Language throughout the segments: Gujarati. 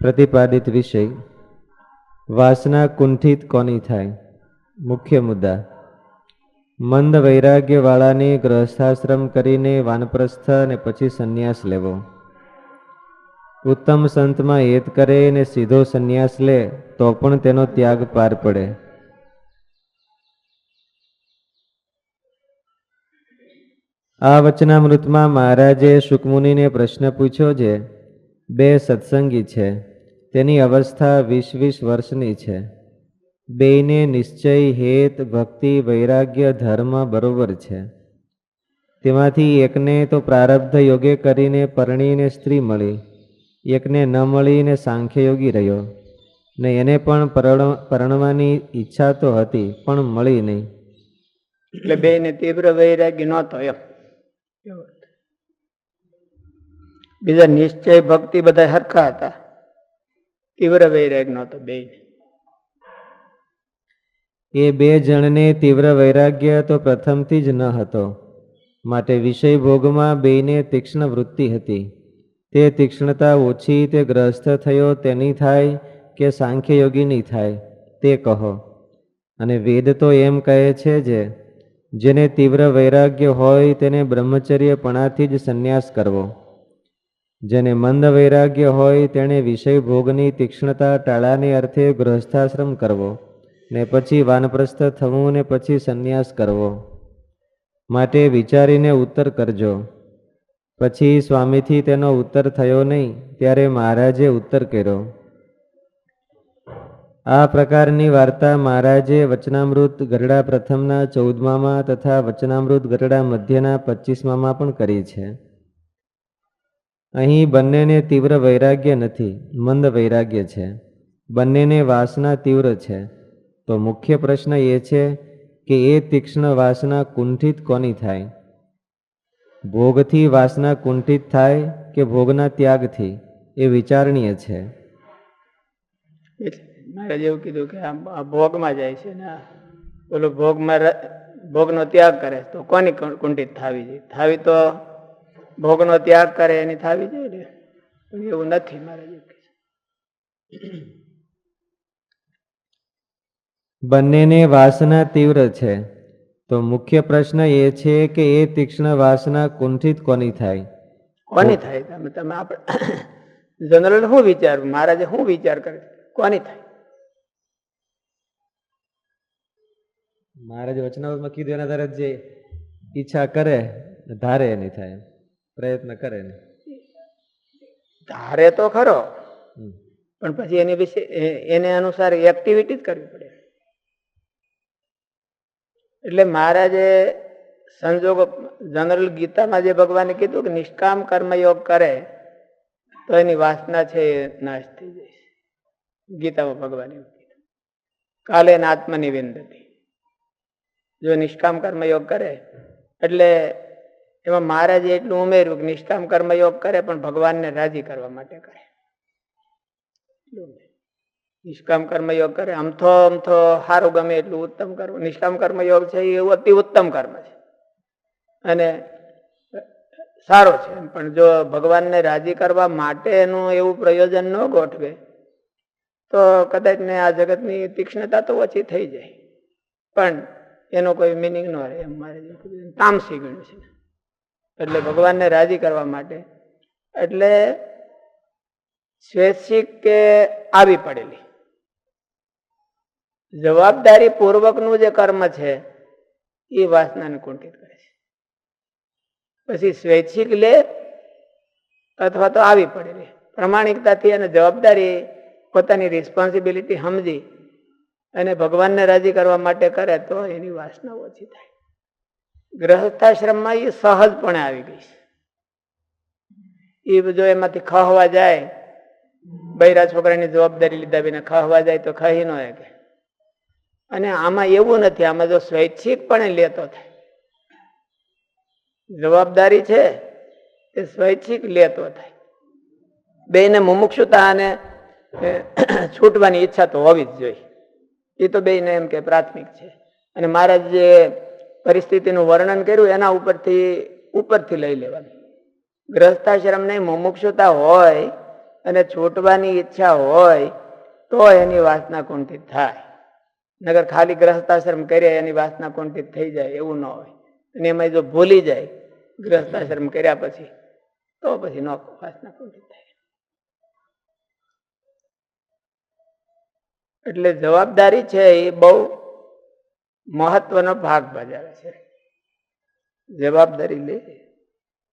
પ્રતિપાદિત વિષય, વાસના કુંઠિત કોની થાય? મુખ્ય મુદ્દા, મંદ વૈરાગ્યવાળાને ગ્રહસ્થાશ્રમ કરીને વાનપ્રસ્થ અને પછી સંન્યાસ લેવો. ઉત્તમ સંતમાં હેત કરે ને સીધો સંન્યાસ લે, તો પણ તેનો ત્યાગ પાર પડે. આ વચનામૃતમાં મહારાજે શુકમુનિને પ્રશ્ન પૂછ્યો છે બે સત્સંગી છે. તેની અવસ્થા વીસ વીસ વર્ષની છે. બેયને નિશ્ચય હેત ભક્તિ વૈરાગ્ય ધર્મ બરોબર છે. તેમાંથી એકને તો પ્રારબ્ધ યોગે કરીને પરણીને સ્ત્રી મળી એકને ન મળીને સાંખ્યયોગી રહ્યો. ને એને પણ પરણ પરણવાની ઈચ્છા તો હતી પણ મળી નહીં. એટલે બેને તીવ્ર વૈરાગ્ય નહોતો એમ. બીજા નિશ્ચય ભક્તિ બધા હરખા હતા. તીવ્ર વૈરાગ નહોતો, બે એ બે જણને તીવ્ર વૈરાગ્ય તો પ્રથમથી જ ન હતો. માટે વિષય ભોગમાં બેયને તીક્ષ્ણ વૃત્તિ હતી. તે તીક્ષ્ણતા ઓછી તે ગ્રસ્ત થયો તેની થાય કે સાંખ્યયોગીની થાય, તે કહો. અને વેદ તો એમ કહે છે જે, જેને તીવ્ર વૈરાગ્ય હોય તેને બ્રહ્મચર્યપણાથી જ સંન્યાસ કરવો. જેને મંદ વૈરાગ્ય હોય તેણે વિષય ભોગની તીક્ષ્ણતા ટાળાને અર્થે ગૃહસ્થાશ્રમ કરવો, ને પછી વાનપ્રસ્થ થવું ને પછી સંન્યાસ કરવો. માટે વિચારીને ઉત્તર કરજો. પછી સ્વામીથી તેનો ઉત્તર થયો નહીં, ત્યારે મહારાજે ઉત્તર કર્યો. આ પ્રકારની વાર્તા મહારાજે વચનામૃત ગરડા પ્રથમના ચૌદમામાં તથા વચનામૃત ગરડા મધ્યના પચીસમામાં પણ કરી છે. અહીં બંનેને તીવ્ર વૈરાગ્ય નથી, મંદ વૈરાગ્ય છે. બંનેને વાસના તીવ્ર છે. તો મુખ્ય પ્રશ્ન એ છે કે એ તીક્ષ્ણ વાસના કુંઠિત કોની થાય? ભોગથી વાસના કુંઠિત થાય કે ભોગના ત્યાગથી? એ વિચારણીય છે. મારે જેવું કીધું કે આ ભોગમાં જાય છે ને ઓલો ભોગમાં ભોગનો ત્યાગ કરે તો કોની કુંઠિત થાવી જોઈએ? થાવી તો ભોગનો ત્યાગ કરે એની થાવી જોઈએ ને? પણ એવું નથી મારે. બંનેને વાસના તીવ્ર છે. તો મુખ્ય પ્રશ્ન એ છે કે એ તીક્ષ્ણ વાસના કુંઠિત કોની થાય? કોની થાય? તમે તમે આપણે જનરલ શું વિચાર મહારાજે શું વિચાર કરે કોની થાય? મહારાજ વચનાવતમાં કીધું એના તરત જે ઈચ્છા કરે ધારે એની થાય. પ્રયત્ન કરે ને. ધારે તો ખરો. પણ પછી એની વિશે એને અનુસાર એક્ટિવિટી જ કરવી પડે. એટલે મહારાજે સંજોગો જનરલ ગીતામાં જે ભગવાને કીધું કે નિષ્કામ કર્મયોગ કરે તો એની વાસના છે એ નાશ થઈ જાય ગીતામાં ભગવાને કીધું. કાલે આત્મનિવેદતી જો નિષ્કામ કર્મયોગ કરે એટલે એમાં મહારાજે એટલું ઉમેર્યું કે નિષ્કામ કર્મયોગ કરે, પણ ભગવાનને રાજી કરવા માટે કરે. નિષ્કામ કર્મયોગ કરે. અમથો અમથો સારું ગમે એટલું ઉત્તમ કરવું નિષ્કામ કર્મયોગ છે એ અતિ ઉત્તમ કર્મ છે. અને સારો છે પણ જો ભગવાનને રાજી કરવા માટે એનું એવું પ્રયોજન ન ગોઠવે, તો કદાચ ને આ જગતની તીક્ષ્ણતા તો ઓછી થઈ જાય. પણ એનો કોઈ મિનિંગ ન રહે એમ મારે તામસી ગણ્યું છે. એટલે ભગવાનને રાજી કરવા માટે. એટલે સ્વૈચ્છિક કે આવી પડેલી. જવાબદારી પૂર્વકનું જે કર્મ છે, એ વાસનાને કુંઠિત કરે છે. પછી સ્વૈચ્છિક લે, અથવા તો આવી પડેલી. પ્રમાણિકતાથી અને જવાબદારી, પોતાની રિસ્પોન્સિબિલિટી સમજી અને ભગવાનને રાજી કરવા માટે કરે, તો એની વાસના ઓછી થાય. ગ્રહસ્થાશ્રમમાં એ સહજપણે આવી ગઈ છે. એ જો એમાંથી ખહવા જાય, બૈરા છોકરાની જવાબદારી લીધા વિના ખહવા જાય તો ખહી ન શકે. અને આમાં એવું નથી, આમાં જો સ્વૈચ્છિકપણે લેતો થાય. જવાબદારી છે એ સ્વૈચ્છિક લેતો થાય. બેને મુમુક્ષુતા અને છૂટવાની ઈચ્છા તો હોવી જ જોઈએ. એ તો બેને એમ કે પ્રાથમિક છે. અને મહારાજ જે પરિસ્થિતિનું વર્ણન કર્યું, એના ઉપરથી ઉપરથી લઈ લેવાનું. ગ્રસ્તાશ્રમને મુમુક્ષુતા હોય અને છૂટવાની ઈચ્છા હોય, તો એની વાસના કુંઠિત થાય. નગર ખાલી ગ્રસ્તાશ્રમ કર્યા એની વાસના કુંઠિત થઈ જાય, એવું ન હોય. અને એમાં જો ભૂલી જાય ગ્રસ્તાશ્રમ કર્યા પછી, તો પછી ન વાસના કુંઠિત થાય. એટલે જવાબદારી છે એ બહુ મહત્વનો ભાગ ભજાવે છે. જવાબદારી લે.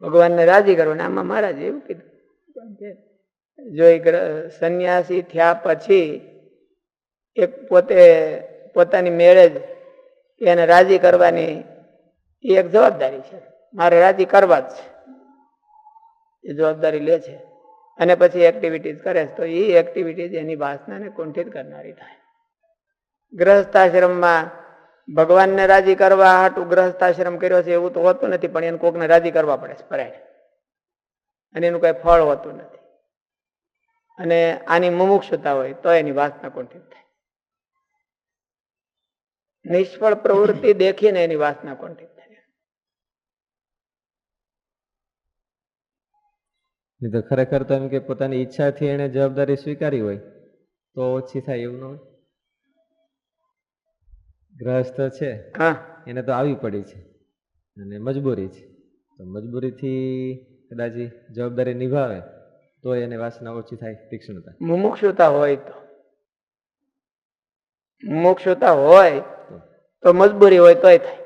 ભગવાનને રાજી કરવાને આમાં મહારાજ એવું કીધું જો સંન્યાસી થયા પછી એક પોતે પોતાની મેળે એને રાજી કરવાની એ એક જવાબદારી છે. મારે રાજી કરવા જ છે. એ જવાબદારી લે છે. અને પછી એક્ટિવિટીઝ કરે તો એ એક્ટિવિટીઝ એની વાસનાને કુંઠિત કરનારી થાય. ગ્રહસ્થાશ્રમમાં ભગવાનને રાજી કરવા હાટું ગ્રહસ્થાશ્રમ કર્યો છે એવું તો હોતું નથી, પણ એને કોકને રાજી કરવા પડે છે અને એનું કઈ ફળ હોતું નથી. અને આની મુમુક્ષતા હોય તો એની વાસના કુંઠિત થાય. નિષ્ફળ પ્રવૃત્તિ દેખીને એની વાસના કુંઠિત થાય. ખરેખર તો એમ કે પોતાની ઈચ્છાથી એને જવાબદારી સ્વીકારી હોય, તો ઓછી થાય એવું ન હોય? ગ્રહસ્થ છે હા. એને તો આવી પડી છે અને મજબૂરી છે. તો મજબૂરીથી કદાચ જવાબદારી નિભાવે તો એને વાસના ઓછી થાય તીક્ષ્ણતા. મુમુક્ષુતા હોય તો. મુમુક્ષુતા હોય તો. મજબૂરી હોય તોય થાય.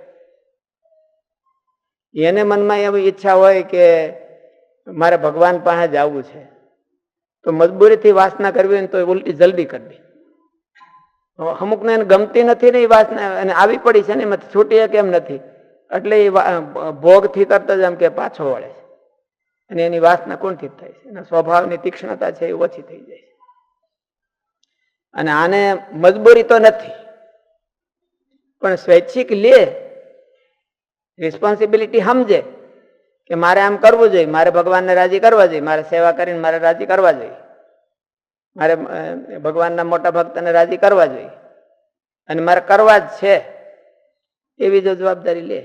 એને મનમાં એવી ઈચ્છા હોય કે મારે ભગવાન પાસે જ આવવું છે. તો મજબૂરીથી વાસના કરવી હોય તો ઉલટી જલ્દી કરવી અમુકને એને ગમતી નથી ને એ વાસના અને આવી પડી છે ને એમાંથી છૂટી કેમ નથી. એટલે એ ભોગથી તરત જ એમ કે પાછો વળે છે. અને એની વાસના કોણથી થાય છે? એના સ્વભાવની તીક્ષ્ણતા છે એ ઓછી થઈ જાય છે. અને આને મજબૂરી તો નથી. પણ સ્વૈચ્છિક લે રિસ્પોન્સિબિલિટી સમજે કે મારે આમ કરવું જોઈએ, મારે ભગવાનને રાજી કરવા જોઈએ, મારે સેવા કરીને મારે રાજી કરવા જોઈએ. મારે ભગવાનના મોટા ભક્તને રાજી કરવા જોઈએ. અને મારે કરવા જ છે. એવી જો જવાબદારી લે,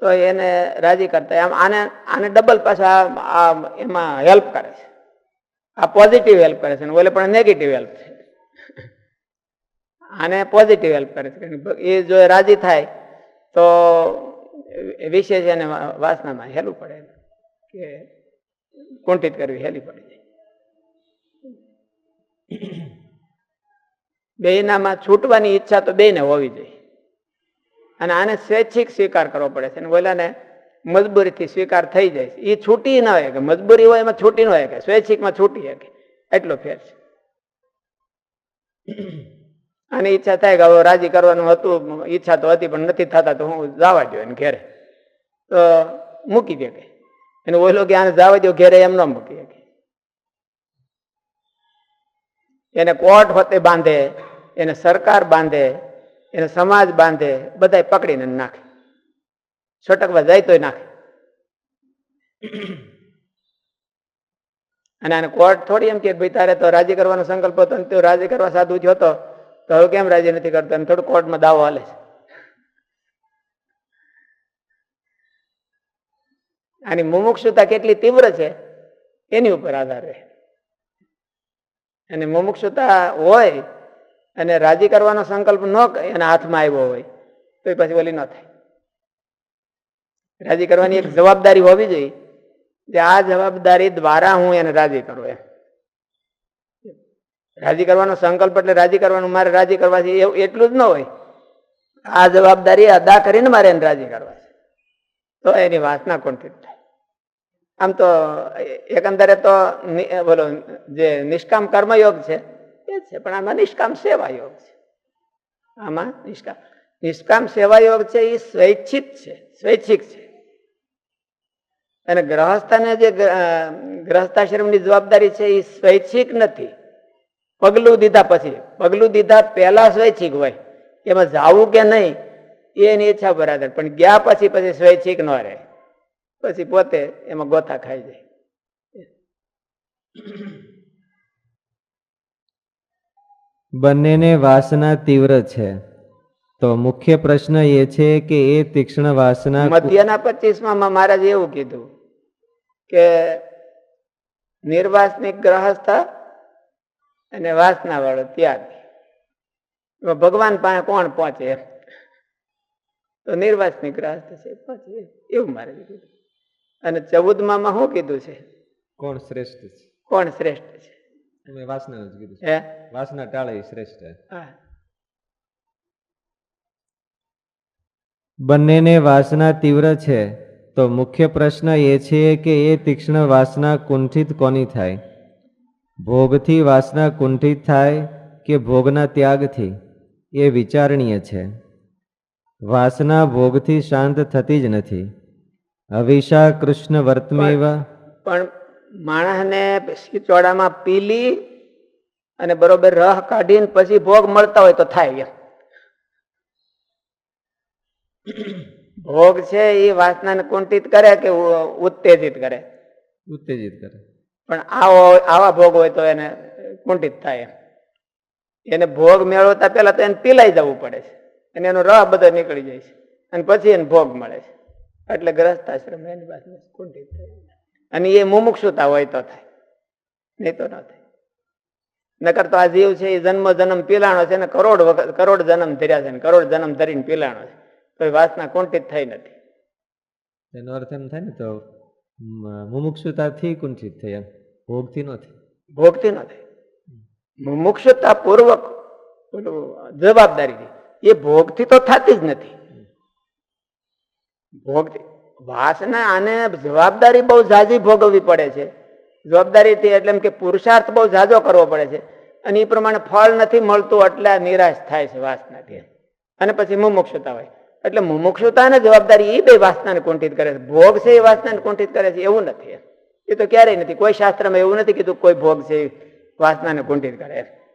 તો એને રાજી કરતા. આમ આને આને ડબલ પાછા આ એમાં હેલ્પ કરે છે. આ પોઝિટિવ હેલ્પ કરે છે. ઓલે પણ નેગેટિવ હેલ્પ છે. આને પોઝિટિવ હેલ્પ કરે છે. એ જો રાજી થાય, તો વિશેષ એને વાસનામાં હેલું પડે. કે કુંઠિત કરવી હેલી પડી જાય બેયનામાં છૂટવાની ઈચ્છા તો બેયને હોવી જોઈએ. અને આને સ્વૈચ્છિક સ્વીકાર કરવો પડે છે. અને ઓલાને મજબૂરીથી સ્વીકાર થઈ જાય છે. એ છૂટી ન હોય કે મજબૂરી હોય એમાં છૂટી ન હોય કે સ્વૈચ્છિકમાં છૂટી શકે એટલો ફેર છે. અને ઈચ્છા થાય કે હવે રાજી કરવાનું હતું. ઈચ્છા તો હતી, પણ નથી થતા તો હું જવા દો એને ઘેરે. તો મૂકી દે કે. એને ઓલો કે આને જવા દો ઘેરે એમ ન મૂકી શકે એને કોર્ટ ફતે બાંધે, એને સરકાર બાંધે, એને સમાજ બાંધે, બધાય પકડીને નાખે. છટકવા જાય તોય નાખે. અને આને કોર્ટ થોડી એમ કે ભાઈ તારે તો રાજી કરવાનો સંકલ્પ હતો ને તું રાજી કરવા સાધુ થયો હતો તો હવે કેમ રાજી નથી કરતો? અને થોડું કોર્ટમાં દાવો હાલે છે. આની મુમુક્ષુતા કેટલી તીવ્ર છે, એની ઉપર આધાર રહે. અને મુમુક્ષુતા હોય અને રાજી કરવાનો સંકલ્પ ન એના હાથમાં આવ્યો હોય, તો એ પછી ઓલી ન થાય. રાજી કરવાની એક જવાબદારી હોવી જોઈએ જે આ જવાબદારી દ્વારા હું એને રાજી કરું એમ. રાજી કરવાનો સંકલ્પ એટલે રાજી કરવાનું, મારે રાજી કરવાથી એટલું જ ન હોય. આ જવાબદારી અદા કરીને મારે એને રાજી કરવા છે. તો એની વાસના કોણ આમ તો એકંદરે તો બોલો, જે નિષ્કામ કર્મયોગ છે, એ છે, પણ આમાં નિષ્કામ સેવા યોગ છે. આમાં નિષ્કામ નિષ્કામ સેવા યોગ છે, એ સ્વૈચ્છિક છે સ્વૈચ્છિક છે. અને ગ્રહસ્થને જે ગ્રહસ્થાશ્રમની જવાબદારી છે, એ સ્વૈચ્છિક નથી. પગલું દીધા પછી, પગલું દીધા પહેલા સ્વૈચ્છિક હોય, એમાં જાવું કે નહીં, એની ઈચ્છા બરાબર, પણ ગયા પછી પછી સ્વૈચ્છિક ન રહે. પછી પોતે એમાં ગોથા ખાઈ જાય. બંનેને વાસના તીવ્ર છે. તો મુખ્ય પ્રશ્ન એ છે કે એ તીક્ષ્ણ વાસના મધ્યના પચીસમાં મહારાજ એવું કીધું કે નિર્વાસનિક ગ્રહસ્થ અને વાસના વાળો ત્યાગ ભગવાન પાસે કોણ પહોંચે? તો નિર્વાસનિક ગ્રહસ્થ છે. પહોંચે. એવું મારે કીધું. અને ચૌદમાં શું કીધું છે? કોણ શ્રેષ્ઠ છે? કોણ શ્રેષ્ઠ છે? જ કીધું હે? વાસના ટાળે શ્રેષ્ઠ હા. બંનેને વાસના તીવ્ર છે. તો મુખ્ય પ્રશ્ન એ છે કે એ તીક્ષ્ણ વાસના કુંઠિત કોની થાય? ભોગથી વાસના કુંઠિત થાય કે ભોગના ત્યાગથી? એ વિચારણીય છે. વાસના ભોગથી શાંત થતી જ નથી. હવિષા કૃષ્ણ વર્તમેવ પણ માણસને ચોડામાં પીલી અને બરોબર રહ કાઢીને પછી ભોગ મળતા હોય તો થાય ભોગ છે એ વાસનાને કુંઠિત કરે કે ઉત્તેજિત કરે? ઉત્તેજિત કરે. પણ આવો આવા ભોગ હોય તો એને કુંઠિત થાય એને ભોગ મેળવતા પહેલા તો એને પીલાઈ જવું પડે છે. અને એનો રહ બધો નીકળી જાય છે. અને પછી એને ભોગ મળે છે. એટલે ગ્રસ્તાશ્રમ એની પાસે કુંઠિત થાય અને એ મુમુક્ષુતા હોય તો થાય. નહીં તો ન થાય. નકર તો આ જીવ છે એ જન્મ જન્મ પીલાણો છે ને કરોડ વખત કરોડ જન્મ ધર્યા છે ને કરોડ જન્મ ધરીને પીલાણો છે. તો એ વાસના કુંઠિત થઈ નથી. એનો અર્થ એમ થાય ને તો મુમુક્ષુતાથી કુંઠિત થઈ એમ. ભોગથી ન થાય ભોગતી ન થાય. મુમુક્ષુતા પૂર્વક જવાબદારી એ ભોગથી તો થતી જ નથી. ભોગથી વાસના આને જવાબદારી બહુ ઝાઝી ભોગવવી પડે છે. જવાબદારીથી એટલે એમ કે પુરુષાર્થ બહુ ઝાઝો કરવો પડે છે. અને એ પ્રમાણે ફળ નથી મળતું એટલે નિરાશ થાય છે વાસનાથી અને પછી મુમુક્ષુતા હોય. એટલે મુમુક્ષુતા અને જવાબદારી એ બે વાસનાને કુંઠિત કરે છે. ભોગ છે એ વાસનાને કુંઠિત કરે છે, એવું નથી. એ તો ક્યારેય નથી. કોઈ શાસ્ત્રમાં એવું નથી કીધું કોઈ ભોગ છે વાસનાને કુંઠિત કરે. એમ.